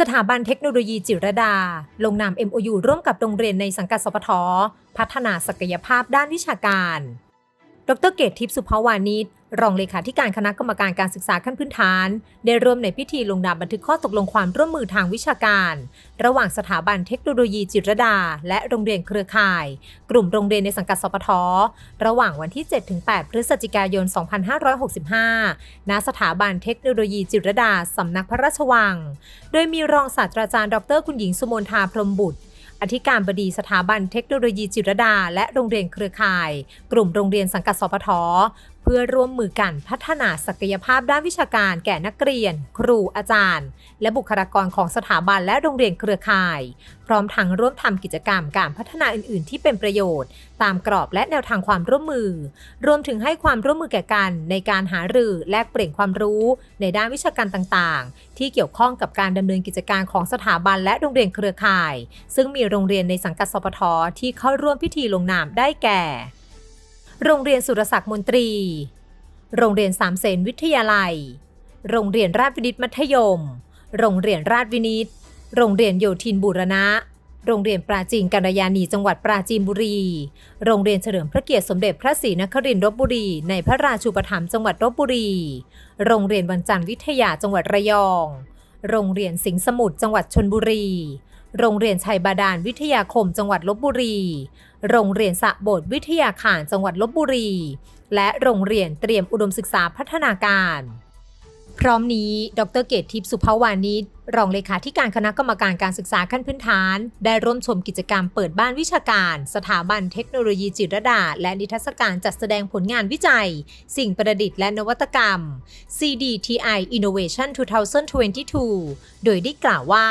สถาบันเทคโนโลยีจิรดา ลงนาม MOU ร่วมกับโรงเรียนในสังกัดสปท พัฒนาศักยภาพด้านวิชาการ ดรเกตทิพย์สุภาวานิช รองเลขาธิการคณะกรรมการการศึกษาขั้นพื้นฐาน ได้ร่วมในพิธีลงนามบันทึกข้อตกลงความร่วมมือทางวิชาการ ระหว่างสถาบันเทคโนโลยีจิตรดา และโรงเรียนเครือข่าย กลุ่มโรงเรียนในสังกัดสปท ระหว่างวันที่ 7-8 พฤศจิกายน 2565 ณ สถาบันเทคโนโลยีจิตรดา สำนักพระราชวัง โดยมีรองศาสตราจารย์ดรคุณหญิงสุมนทาพรมบุตรอธิการบดีสถาบันเทคโนโลยีจิรดา และโรงเรียนเครือข่าย กลุ่มโรงเรียนสังกัดสปท พื่อร่วมมือกันพัฒนาศักยภาพด้านวิชาการแก่นักเรียน ครูอาจารย์ และบุคลากรของสถาบันและโรงเรียนเครือข่าย พร้อมทั้งร่วมทำกิจกรรมการพัฒนาอื่น ๆ ที่เป็นประโยชน์ ตามกรอบและแนวทางความร่วมมือ รวมถึงให้ความร่วมมือแก่กันในการหารือแลกเปลี่ยนความรู้ ในด้านวิชาการต่าง ๆ ที่เกี่ยวข้องกับการดำเนินกิจการของสถาบันและโรงเรียนเครือข่าย ซึ่งมีโรงเรียนในสังกัดสปทที่เข้าร่วมพิธีลงนามได้แก่ โรงเรียนสุรศักดิ์มนตรี โรงเรียนสามเสนวิทยาลัย โรงเรียนราชวินิตมัธยม โรงเรียนราชวินิต โรงเรียนโยธินบูรณะ โรงเรียนปราจีนกัลยาณีจังหวัดปราจีนบุรี โรงเรียนเฉลิมพระเกียรติสมเด็จพระศรีนครินทร์ลบบุรี ในพระราชูปถัมภ์จังหวัดลบบุรี โรงเรียนวันจันทร์วิทยาจังหวัดระยอง โรงเรียนสิงห์สมุทรจังหวัดชนบุรี โรงเรียนชัยบาดาลวิทยาคมจังหวัดลบบุรี โรงเรียนสะโบดวิทยาขานจังหวัดลบบุรี และโรงเรียนเตรียมอุดมศึกษาพัฒนาการ พร้อมนี้ ดรเกตทิพย์สุภาวานิชรองเลขาธิการคณะกรรมการการศึกษาขั้นพื้นฐาน ได้ร่วมชมกิจกรรมเปิดบ้านวิชาการ สถาบันเทคโนโลยีจิตรดา และนิทรรศการจัดแสดงผลงานวิจัย สิ่งประดิษฐ์และนวัตกรรม CDTI Innovation 2022 โดยได้กล่าวว่า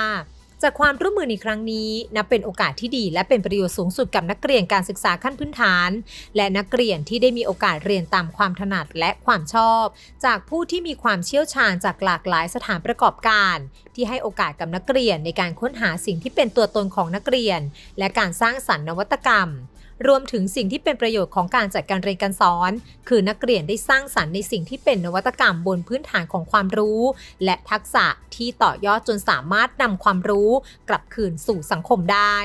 จากความร่วมมือในครั้งนี้ นับเป็นโอกาสที่ดี และเป็นประโยชน์สูงสุดกับนักเรียนการศึกษาขั้นพื้นฐาน และนักเรียนที่ได้มีโอกาสเรียนตามความถนัดและความชอบ จากผู้ที่มีความเชี่ยวชาญจากหลากหลายสถานประกอบการ ที่ให้โอกาสกับนักเรียนในการค้นหาสิ่งที่เป็นตัวตนของนักเรียน และการสร้างสรรค์นวัตกรรม รวมถึงสิ่งที่เป็นประโยชน์ของการจัดการเรียนการสอน คือนักเรียนได้สร้างสรรค์ในสิ่งที่เป็นนวัตกรรมบนพื้นฐานของความรู้ และทักษะที่ต่อยอดจนสามารถนำความรู้ กลับคืนสู่สังคมได้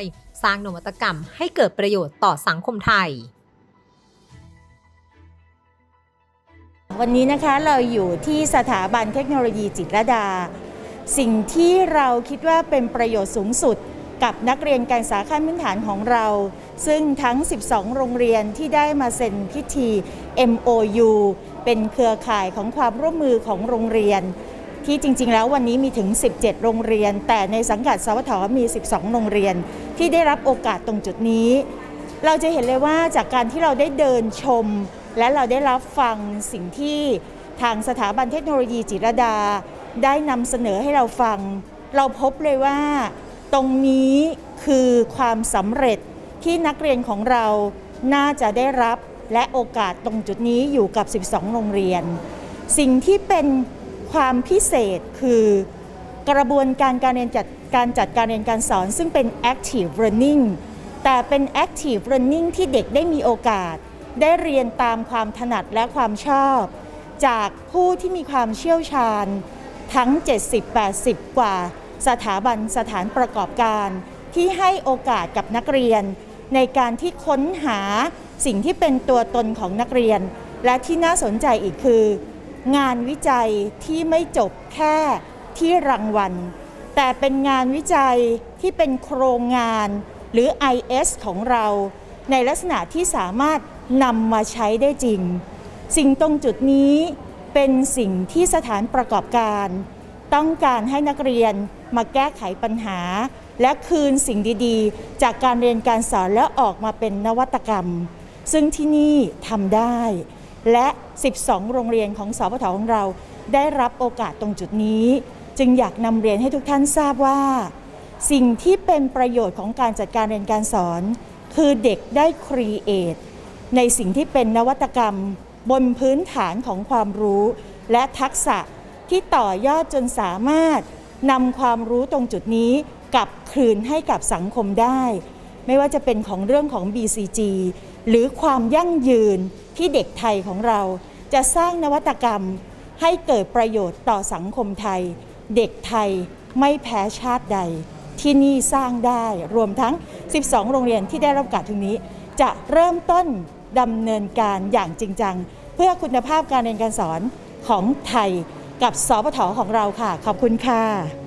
สร้างนวัตกรรมให้เกิดประโยชน์ต่อสังคมไทยวันนี้นะคะเราอยู่ที่สถาบันเทคโนโลยีจิตรดา สิ่งที่เราคิดว่าเป็นประโยชน์สูงสุด กับนักเรียนการศึกษาขั้นพื้นฐานของเรา ซึ่งทั้ง 12 โรงเรียนที่ได้มาเซ็นพิธี MOU เป็นเครือข่ายของความร่วมมือของโรงเรียน ที่จริง ๆ แล้ววันนี้มีถึง 17 โรงเรียน แต่ในสังกัดสวทมี 12 โรงเรียน ที่ได้รับโอกาสตรงจุดนี้ เราจะเห็นเลยว่าจากการที่เราได้เดินชม และเราได้รับฟังสิ่งที่ทางสถาบันเทคโนโลยีจิรดา ได้นำเสนอให้เราฟัง เราพบเลยว่า ตรงนี้คือความสำเร็จ ที่นักเรียนของเราน่าจะได้รับและโอกาสตรงจุดนี้อยู่กับ 12 โรงเรียน สิ่งที่เป็นความพิเศษคือกระบวนการการเรียนจัดการจัดการเรียนการสอน ซึ่งเป็น active learning แต่เป็น active learning ที่เด็กได้มีโอกาส ได้เรียนตามความถนัดและความชอบ จากผู้ที่มีความเชี่ยวชาญ ทั้ง 70-80 กว่าสถาบันสถานประกอบการ ที่ให้โอกาสกับนักเรียน ในการที่ค้นหาสิ่งที่เป็นตัวตนของนักเรียน และที่น่าสนใจอีกคือ งานวิจัยที่ไม่จบแค่ที่รางวัล แต่เป็นงานวิจัยที่เป็นโครงงานหรือ IS ของเรา ในลักษณะที่สามารถนำมาใช้ได้จริง สิ่งตรงจุดนี้เป็นสิ่งที่สถานประกอบการ ต้องการให้นักเรียนมาแก้ไขปัญหา และคืนสิ่งดีๆ จากการเรียนการสอนแล้วออกมาเป็นนวัตกรรม ซึ่งที่นี่ทำได้ และ 12 โรงเรียนของสพทของเราได้รับโอกาสตรงจุดนี้ จึงอยากนำเรียนให้ทุกท่านทราบว่า สิ่งที่เป็นประโยชน์ของการจัดการเรียนการสอน คือเด็กได้ครีเอทในสิ่งที่เป็นนวัตกรรม บนพื้นฐานของความรู้ และทักษะที่ต่อยอดจนสามารถนำความรู้ตรงจุดนี้ กลับคืนให้กับสังคมได้ ไม่ว่าจะเป็นของเรื่องของ BCG หรือความยั่งยืนที่เด็กไทยของเรา จะสร้างนวัตกรรมให้เกิดประโยชน์ต่อสังคมไทย เด็กไทยไม่แพ้ชาติใด ที่นี่สร้างได้รวมทั้ง 12 โรงเรียนที่ได้รับกาสตรงนี้ จะเริ่มต้นดำเนินการอย่างจริงจัง เพื่อคุณภาพการเรียนการสอนของไทยกับสปทของเราค่ะ ขอบคุณค่ะ